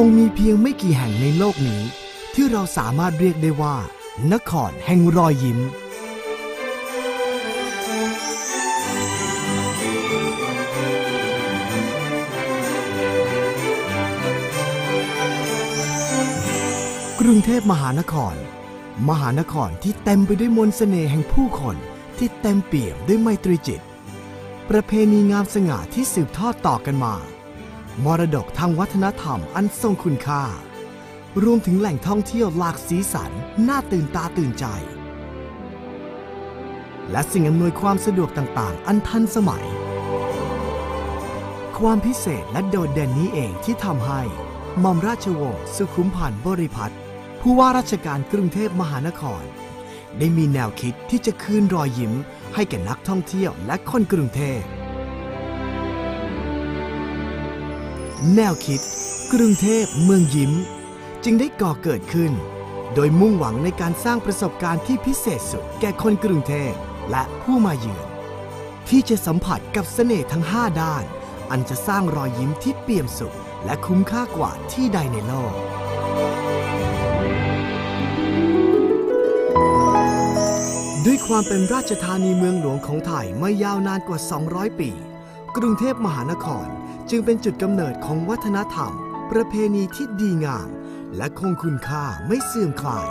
คงมีเพียงไม่กี่แห่งในโลกนี้ ที่เราสามารถเรียกได้ว่า นครแห่งรอยยิ้ม กรุงเทพมหานคร มหานครที่เต็มไปด้วยมนต์เสน่ห์แห่งผู้คนที่เต็มเปี่ยมด้วยไมตรีจิต ประเพณีงามสง่าที่สืบทอดต่อกันมา มรดกทางวัฒนธรรมอันทรงคุณค่า รวมถึงแหล่งท่องเที่ยวหลากสีสัน น่าตื่นตาตื่นใจ และสิ่งอำนวยความสะดวกต่างๆ อันทันสมัย ความพิเศษและโดดเด่นนี้เองที่ทำให้หม่อมราชวงศ์สุขุมพันธ์บริพัตรผู้ว่าราชการกรุงเทพมหานคร ได้มีแนวคิดที่จะคืนรอยยิ้มให้แก่นักท่องเที่ยวและคนกรุงเทพ แนวคิด กรุงเทพเมืองยิ้ม จึงได้ก่อเกิดขึ้น โดยมุ่งหวังในการสร้างประสบการณ์ที่พิเศษสุดแก่คนกรุงเทพและผู้มาเยือน ที่จะสัมผัสกับเสน่ห์ทั้ง 5 ด้าน อันจะสร้างรอยยิ้มที่เปี่ยมสุข และคุ้มค่ากว่าที่ใดในโลกด้วยความเป็นราชธานีเมืองหลวงของไทยมายาวนานกว่า 200 ปี กรุงเทพมหานคร จึงเป็นจุดกำเนิดของวัฒนธรรม ประเพณีที่ดีงาม และคงคุณค่าไม่เสื่อมคลาย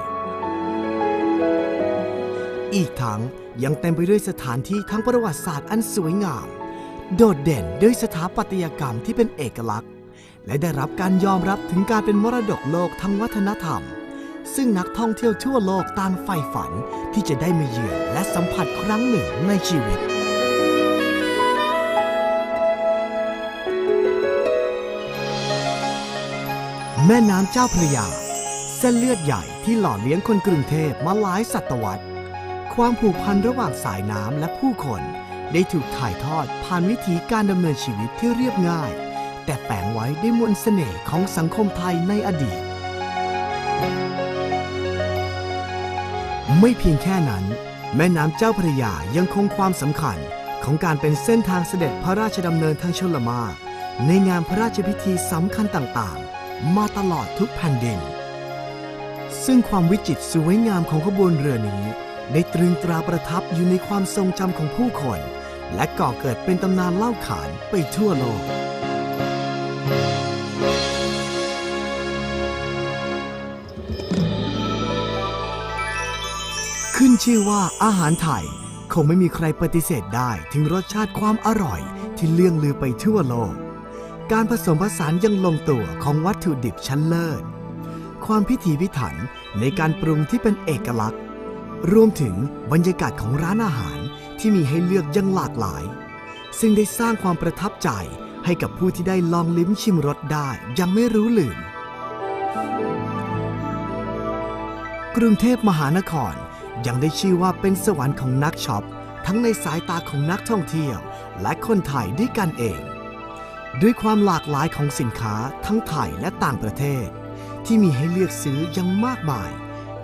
อีกทั้งยังเต็มไปด้วยสถานที่ทั้งประวัติศาสตร์อันสวยงาม โดดเด่นด้วยสถาปัตยกรรมที่เป็นเอกลักษณ์ และได้รับการยอมรับถึงการเป็นมรดกโลกทางวัฒนธรรม ซึ่งนักท่องเที่ยวทั่วโลกต่างใฝ่ฝันที่จะได้มาเยือนและสัมผัสครั้งหนึ่งในชีวิต แม่น้ำเจ้าพระยา เส้นเลือดใหญ่ที่หล่อเลี้ยงคนกรุงเทพมาหลายศตวรรษ ความผูกพันระหว่างสายน้ำและผู้คน ได้ถูกถ่ายทอดผ่านวิธีการดำเนินชีวิตที่เรียบง่าย แต่แฝงไว้ด้วยมนต์เสน่ห์ของสังคมไทยในอดีต ไม่เพียงแค่นั้น แม่น้ำเจ้าพระยายังคงความสำคัญของการเป็นเส้นทางเสด็จพระราชดำเนินทางชลมารในงานพระราชพิธีสำคัญต่างๆ มาตลอดทุกแผ่นดิน ซึ่งความวิจิตรสวยงามของขบวนเรือนี้ ได้ตรึงตราประทับอยู่ในความทรงจำของผู้คน และก่อเกิดเป็นตำนานเล่าขานไปทั่วโลก ขึ้นชื่อว่าอาหารไทย คงไม่มีใครปฏิเสธได้ถึงรสชาติความอร่อยที่เลื่องลือไปทั่วโลก การผสมผสานยังลงตัวของวัตถุดิบชั้นเลิศ ความพิถีพิถันในการปรุงที่เป็นเอกลักษณ์ รวมถึงบรรยากาศของร้านอาหารที่มีให้เลือกยังหลากหลาย ซึ่งได้สร้างความประทับใจให้กับผู้ที่ได้ลองลิ้มชิมรสได้ยังไม่รู้ลืม กรุงเทพมหานครยังได้ชื่อว่าเป็นสวรรค์ของนักช็อป ทั้งในสายตาของนักท่องเที่ยว และคนไทยด้วยกันเอง ด้วยความหลากหลายของสินค้าทั้งไทยและต่างประเทศ ที่มีให้เลือกซื้ออยังมากมาย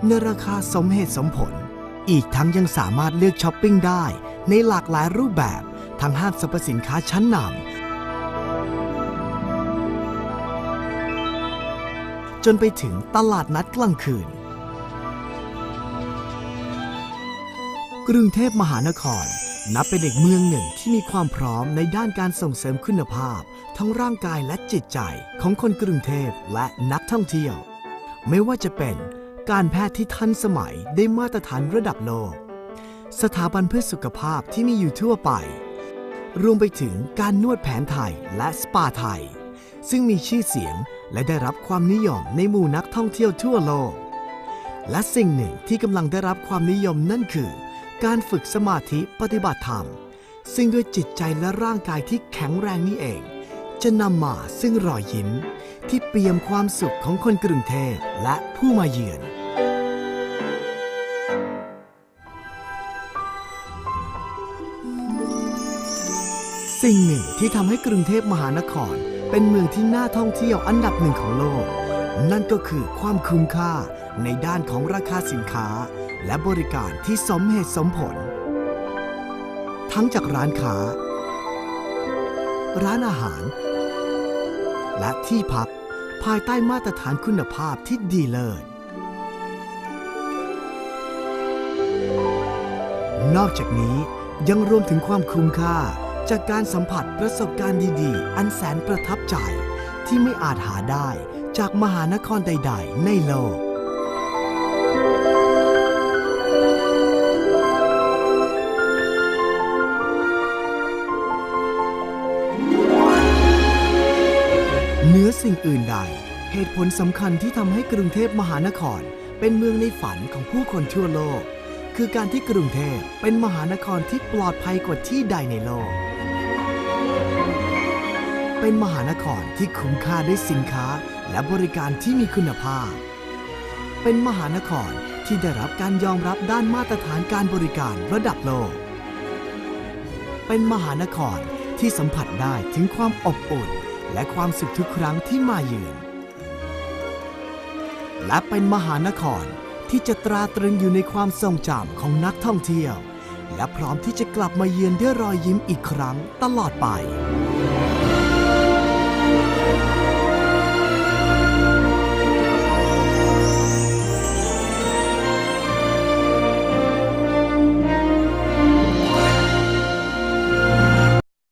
ในราคาสมเหตุสมผล อีกทั้งยังสามารถเลือกช้อปปิ้งได้ในหลากหลายรูปแบบทั้งห้างสรรพสินค้าชั้นนำจนไปถึงตลาดนัดกลางคืน กรุงเทพมหานคร นับเป็นอีกเมืองหนึ่งที่มีความพร้อมในด้านการส่งเสริมคุณภาพ ทั้งร่างกายและจิตใจของคนกรุงเทพและนักท่องเที่ยว ไม่ว่าจะเป็นการแพทย์ที่ทันสมัยได้มาตรฐานระดับโลก สถาบันเพื่อสุขภาพที่มีอยู่ทั่วไป รวมไปถึงการนวดแผนไทยและสปาไทย ซึ่งมีชื่อเสียงและได้รับความนิยมในหมู่นักท่องเที่ยวทั่วโลก และสิ่งหนึ่งที่กำลังได้รับความนิยมนั่นคือ การฝึกสมาธิปฏิบัติธรรม ซึ่งด้วยจิตใจและร่างกายที่แข็งแรงนี้เอง จะนำมาซึ่งรอยยิ้ม ที่เปี่ยมความสุขของคนกรุงเทพและผู้มาเยือนสิ่งหนึ่งที่ทำให้กรุงเทพมหานคร เป็นเมืองที่น่าท่องเที่ยวอันดับหนึ่งของโลก นั่นก็คือความคุ้มค่าในด้านของราคาสินค้า และบริการที่สมเหตุสมผล ทั้งจากร้านค้า ร้านอาหาร และที่พักภายใต้มาตรฐานคุณภาพที่ดีเลิศ นอกจากนี้ยังรวมถึงความคุ้มค่าจากการสัมผัสประสบการณ์ดีๆ อันแสนประทับใจที่ไม่อาจหาได้จากมหานครใด ๆ ในโลก สิ่งอื่นใด เหตุผลสำคัญที่ทำให้กรุงเทพมหานคร เป็นเมืองในฝันของผู้คนทั่วโลก คือการที่กรุงเทพเป็นมหานครที่ปลอดภัยกว่าที่ใดในโลก เป็นมหานครที่คุ้มค่าด้วยสินค้าและบริการที่มีคุณภาพ เป็นมหานครที่ได้รับการยอมรับด้านมาตรฐานการบริการระดับโลก เป็นมหานครที่สัมผัสได้ถึงความอบอุ่น และความสุขทุกครั้งที่มาเยือน และเป็นมหานครที่จะตราตรึงอยู่ในความทรงจำของนักท่องเที่ยว และพร้อมที่จะกลับมาเยือนด้วยรอยยิ้มอีกครั้งตลอดไป